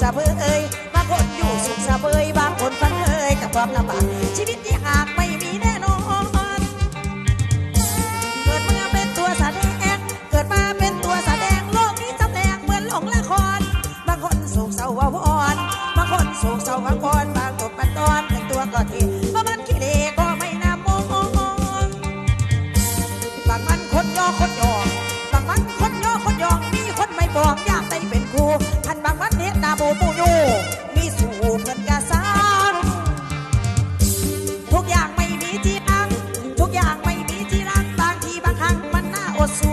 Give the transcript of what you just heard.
สะเพยบางคนอยู่สุขสะเพยบางคนพันเอยกับความลำบากชีวิตที่หากไม่มีแน่นอนเกิดมาเป็นตัวแสดงเกิดมาเป็นตัวแสดงโลกนี้จำแนงเหมือนหลงละครบางคนสุขเศร้าวอนบางคนสุขเศร้าบางอนบางคนปันตอนแต่งตัวก็ที มันเน็ตนาโบปูโยมีสู่เงินกระซางทุกอย่างไม่มีที่อัง ทุกอย่างไม่มีที่รักบางทีบางครั้งมันน่าอดสู